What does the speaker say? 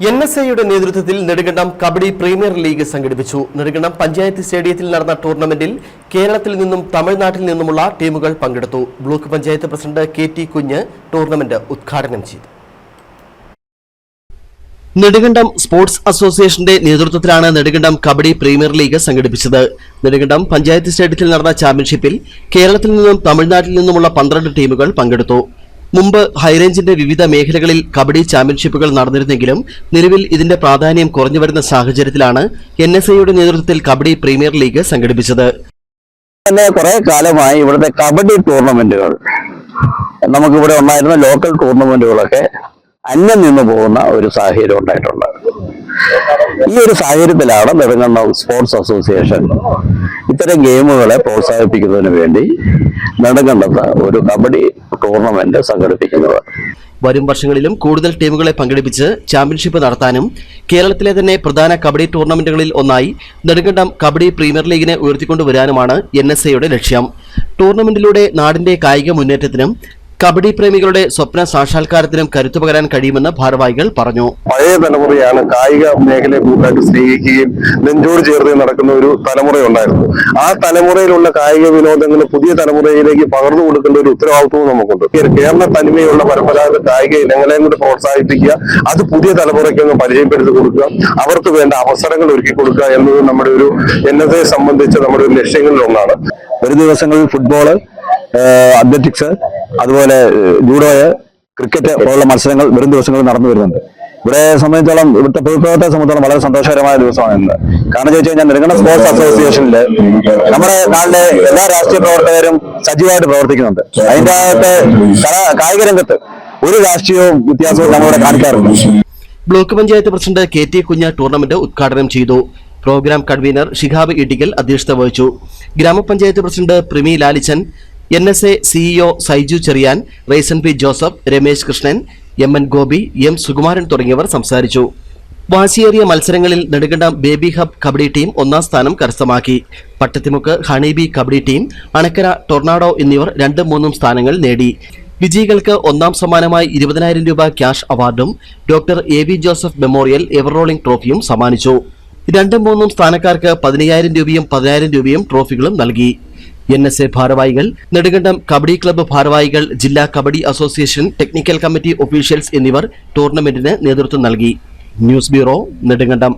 N S ഐയുടെ നേതൃത്വത്തിൽ Nedumkandam kabaddi premier league സംഘടിപ്പിച്ചു. നെടുങ്കണ്ടം പഞ്ചായത്ത് സ്റ്റേഡിയത്തിൽ നടന്ന ടൂർണമെന്റിൽ കേരളത്തിൽ നിന്നും തമിഴ്നാട്ടിൽ നിന്നുമുള്ള ടീമുകൾ പങ്കെടുത്തു. Block panchayat president K T Kunju tournament ഉദ്ഘാടനം ചെയ്തു. നെടുങ്കണ്ടം സ്പോർട്സ് അസോസിയേഷന്റെ നേതൃത്വത്തിലാണ് നെടുങ്കണ്ടം കബഡി പ്രീമിയർ ലീഗ് സംഘടിപ്പിച്ചത്. നെടുങ്കണ്ടം പഞ്ചായത്ത് സ്റ്റേഡിയത്തിൽ നടന്ന ചാമ്പ്യൻഷിപ്പിൽ കേരളത്തിൽ നിന്നും തമിഴ്നാട്ടിൽ നിന്നുമുള്ള പന്ത്രണ്ട് ടീമുകൾ പങ്കെടുത്തു. മുമ്പ് ഹൈറേഞ്ചിന്റെ വിവിധ മേഖലകളിൽ കബഡി ചാമ്പ്യൻഷിപ്പുകൾ നടന്നിരുന്നെങ്കിലും നിലവിൽ ഇതിന്റെ പ്രാധാന്യം കുറഞ്ഞു വരുന്ന സാഹചര്യത്തിലാണ് എൻ എസ് ഐയുടെ നേതൃത്വത്തിൽ കബഡി പ്രീമിയർ ലീഗ് സംഘടിപ്പിച്ചത്. കുറെ കാലമായി ഇവിടുത്തെ കബഡി ടൂർണമെന്റുകൾ നമുക്കിവിടെ ഉണ്ടായിരുന്ന ലോക്കൽ ടൂർണമെന്റുകളൊക്കെ അന്യം നിന്ന് പോകുന്ന ഒരു സാഹചര്യം ഉണ്ടായിട്ടുണ്ട്. ഈ ഒരു സാഹചര്യത്തിലാണ് നെടുങ്കണ്ടം സ്പോർട്സ് അസോസിയേഷൻ ഇത്തരം ഗെയിമുകളെ പ്രോത്സാഹിപ്പിക്കുന്നതിന് വേണ്ടി നെടുങ്കണ്ടത്ത് ഒരു കബഡി ടൂർണമെന്റ് സംഘടിപ്പിക്കുന്നത്. വരും വർഷങ്ങളിലും കൂടുതൽ ടീമുകളെ പങ്കെടുപ്പിച്ച് ചാമ്പ്യൻഷിപ്പ് നടത്താനും കേരളത്തിലെ തന്നെ പ്രധാന കബഡി ടൂർണമെന്റുകളിൽ ഒന്നായി നെടുങ്കണ്ടം കബഡി പ്രീമിയർ ലീഗിനെ ഉയർത്തിക്കൊണ്ടുവരാനുമാണ് എൻ എസ് എയുടെ ലക്ഷ്യം. ടൂർണമെന്റിലൂടെ നാടിന്റെ കായിക മുന്നേറ്റത്തിനും കബഡി പ്രേമികളുടെ സ്വപ്ന സാക്ഷാത്കാരത്തിനും കരുത്തു പകരാൻ കഴിയുമെന്ന് ഭാരവാഹികൾ പറഞ്ഞു. പഴയ തലമുറയാണ് കായിക മേഖലയെ കൂടുതലായിട്ട് സ്നേഹിക്കുകയും നെഞ്ചോട് ചേർത്ത് നടക്കുന്ന ഒരു തലമുറയുണ്ടായിരുന്നു. ആ തലമുറയിലുള്ള കായിക വിനോദങ്ങൾ പുതിയ തലമുറയിലേക്ക് പകർന്നു കൊടുക്കേണ്ട ഒരു ഉത്തരവാദിത്വവും നമുക്കുണ്ട്. കേരള തനിമയുള്ള പരമ്പരാഗത കായിക ഇനങ്ങളെയും കൂടി പ്രോത്സാഹിപ്പിക്കുക അത് പുതിയ തലമുറയ്ക്ക് ഒന്ന് പരിചയപ്പെടുത്തി കൊടുക്കുക അവർക്ക് വേണ്ട അവസരങ്ങൾ ഒരുക്കി കൊടുക്കുക എന്നത് നമ്മുടെ ഒരു എന്നതെ സംബന്ധിച്ച് നമ്മുടെ ഒരു ലക്ഷ്യങ്ങളിൽ ഒന്നാണ് ഒരു ദിവസങ്ങളിൽ ഫുട്ബോൾ അത്ലറ്റിക്സ് അതുപോലെ ജൂഡോയ് ക്രിക്കറ്റ് പോലുള്ള മത്സരങ്ങൾ വരും ദിവസങ്ങളിൽ നടന്നു വരുന്നുണ്ട്. ഇവിടെ സംബന്ധിച്ചോളം ഇവിടുത്തെ പൊതുപ്രവർത്തകരെ സംബന്ധിച്ചോളം വളരെ സന്തോഷകരമായ ദിവസമാണ് ഇന്ന്. കാരണം ചോദിച്ചു കഴിഞ്ഞാൽ നെടുങ്കണ്ടം സ്പോർട്സ് അസോസിയേഷനിൽ നമ്മുടെ നാട്ടിലെ എല്ലാ രാഷ്ട്രീയ പ്രവർത്തകരും സജീവമായിട്ട് പ്രവർത്തിക്കുന്നുണ്ട്. അതിന്റെ അകത്ത് കായിക രംഗത്ത് ഒരു രാഷ്ട്രീയവും വ്യത്യാസവും നമ്മളിവിടെ കാണിക്കാറുണ്ട് block panchayat president K T Kunju tournament ഉദ്ഘാടനം ചെയ്തു. പ്രോഗ്രാം കൺവീനർ ഷിഹാബ് ഇടികൽ അധ്യക്ഷത വഹിച്ചു. ഗ്രാമപഞ്ചായത്ത് president Primi Lalichan N S A CEO Saiju Cherian raisin P Joseph Ramesh Krishnan M N Gopi M Sukumaran തുടങ്ങിയവർ സംസാരിച്ചു. വാശിയേറിയ മത്സരങ്ങളിൽ നെടുകണ്ട ബേബി ഹബ് കബഡി ടീം ഒന്നാം സ്ഥാനം കരസ്ഥമാക്കി. Pattathimukku honeybee kabaddi team Anakkara tornado എന്നിവർ രണ്ടും മൂന്നും സ്ഥാനങ്ങൾ നേടി. വിജയികൾക്ക് ഒന്നാം സമ്മാനമായി ഇരുപതിനായിരം രൂപ ക്യാഷ് അവാർഡും doctor A V Joseph memorial ever rolling ട്രോഫിയും സമ്മാനിച്ചു. രണ്ടും മൂന്നും സ്ഥാനക്കാർക്ക് പതിനയ്യായിരം രൂപയും പതിനായിരം രൂപയും ട്രോഫികളും നൽകി. എൻ എസ് എ ഭാരവാഹികൾ നെടുകണ്ടം കബഡി ക്ലബ്ബ് ഭാരവാഹികൾ ജില്ലാ kabaddi association technical committee officials എന്നിവർ ടൂർണമെന്റിന് നേതൃത്വം നൽകി. News bureau Nedumkandam.